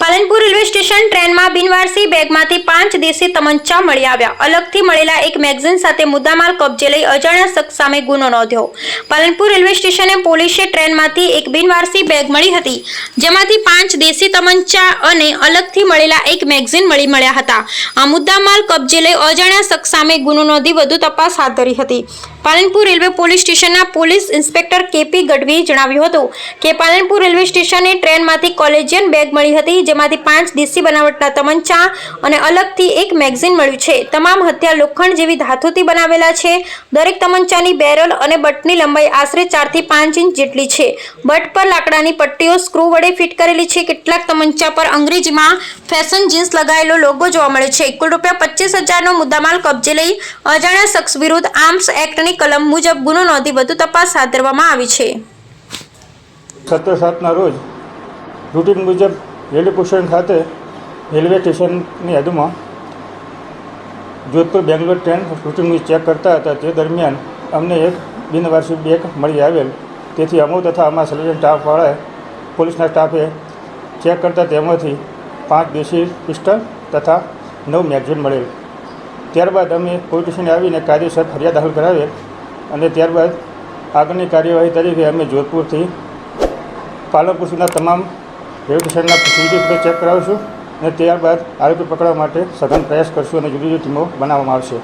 Palanpur railway station ટ્રેનમાં બિનવારસી બેગમાંથી પાંચ દેશી તમંચા મળી આવ્યા. અલગથી મળેલા એક મેગઝીન સાથે મુદ્દામાલ કબજે લઈ અજાણ્યા શખ્સ સામે ગુનો નોંધ્યો. પાલનપુર રેલવે સ્ટેશને પોલીસે ટ્રેનમાંથી એક બિનવારસી બેગ મળી હતી, જેમાંથી પાંચ દેશી તમંચા અને અલગથી મળેલા એક મેગઝીન મળી મળ્યા હતા. આ મુદ્દામાલ કબજે લઈ અજાણ્યા શખ્સ સામે ગુનો નોંધી વધુ તપાસ હાથ ધરી હતી. પાલનપુર રેલવે પોલીસ સ્ટેશનના પોલીસ ઇન્સ્પેક્ટર કેપી ગઢવીએ જણાવ્યું હતું કે પાલનપુર રેલવે સ્ટેશને ટ્રેનમાંથી કોલેજિયન બેગ મળી હતી જેમાંથી પાંચ દેશી બનાવટના તમંચા અને અલગથી એક મેગઝીન મળ્યું છે. તમામ હથિયાર લોખંડ જેવી ધાતુથી બનાવેલા છે. દરેક તમંચાની બેરલ અને બટની લંબાઈ આશરે ચારથી પાંચ ઇંચ જેટલી છે. બટ પર લાકડાની પટ્ટીઓ સ્ક્રૂ વડે ફિટ કરેલી છે. કેટલાક તમંચા પર અંગ્રેજીમાં ફેશન જીન્સ લગાવેલો લોગો જોવા મળે છે. કુલ રૂપિયા પચીસ હજારનો મુદ્દામાલ કબજે લઈ અજાણ્યા શખ્સ વિરુદ્ધ આર્મ્સ એક્ટની કલમ મુજબ ગુનો નોંધી વધુ તપાસ હાથ ધરવામાં આવી છે. સત્તર સાતના રોજ રૂટીન મુજબ રેલવે ખાતે રેલવે સ્ટેશનની યાદમાં જોધપુર બેંગ્લોર ટ્રેન રૂટિનની ચેક કરતા હતા. તે દરમિયાન અમને એક બિનવારસી બેગ મળી આવેલ. તેથી અમો તથા અમારા સર્વેલન્સ સ્ટાફવાળાએ પોલીસના સ્ટાફે ચેક કરતા તેમાંથી પાંચ દેશી પિસ્ટલ તથા નવ મેગઝીન મળેલ. ત્યારબાદ અમે પોલીસ સ્ટેશને આવીને કાયદેસર ફરિયાદ દાખલ કરાવેલ અને ત્યારબાદ આગળની કાર્યવાહી તરીકે અમે જોધપુરથી પાલનપુર સુધીના તમામ રેલવે સ્ટેશનના સીસીટીવી ફૂટેજ ચેક કરાવીશું અને ત્યારબાદ આરોપી પકડવા માટે સઘન પ્રયાસ કરશું અને જુદી જુદી ટીમો બનાવવામાં આવશે.